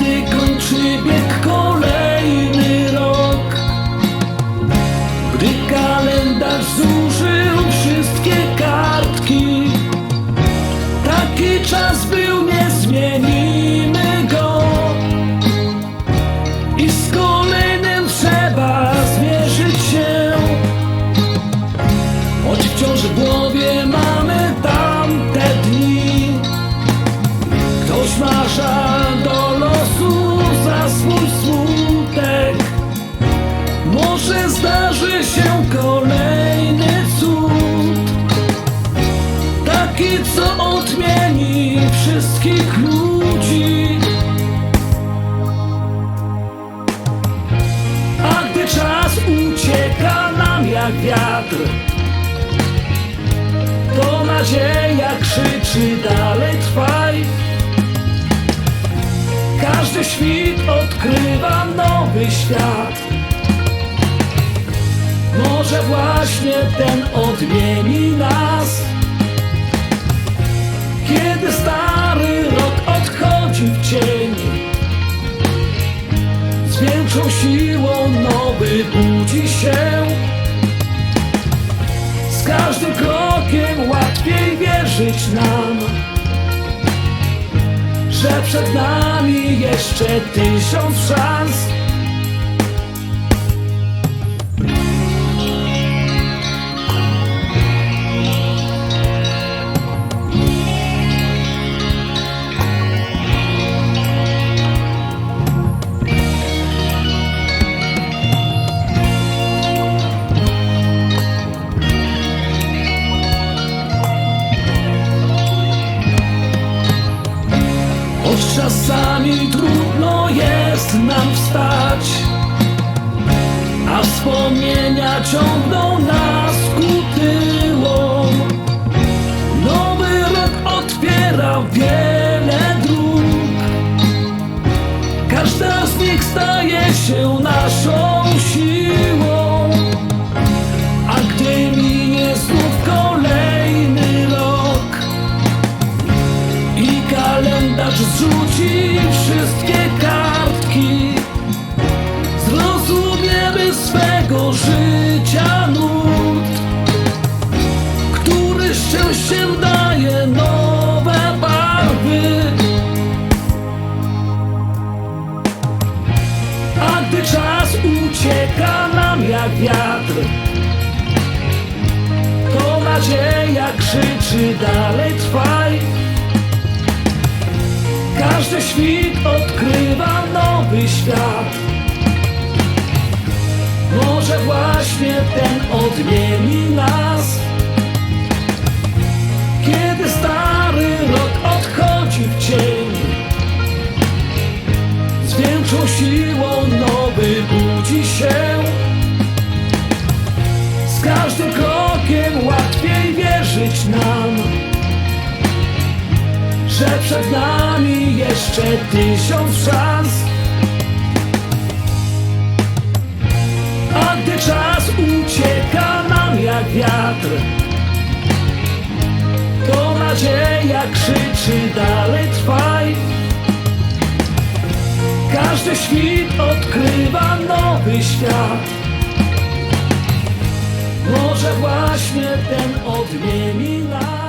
Kiedy kończy bieg odmieni wszystkich ludzi. A gdy czas ucieka nam jak wiatr, to nadzieja krzyczy dalej trwaj. Każdy świt odkrywa nowy świat. Może właśnie ten odmieni nas. Kiedy stary rok odchodzi w cień, z większą siłą nowy budzi się. Z każdym krokiem łatwiej wierzyć nam, że przed nami jeszcze tysiąc szans. Czasami trudno jest nam wstać A wspomnienia ciągną nas zrzuci wszystkie kartki. Zrozumiemy swego życia nurt, który szczęściem daje nowe barwy. A gdy czas ucieka nam jak wiatr, to nadzieja krzyczy dalej trwaj. Każdy świt odkrywa nowy świat. Może właśnie ten odmieni nas. Kiedy stary rok odchodzi w cień, z większą siłą nowy budzi się. Z każdym krokiem łatwiej wierzyć nam że przed nami jeszcze tysiąc szans. A gdy czas ucieka nam jak wiatr, to nadzieja krzyczy dalej trwaj. Każdy świt odkrywa nowy świat. Może właśnie ten odmieni nas.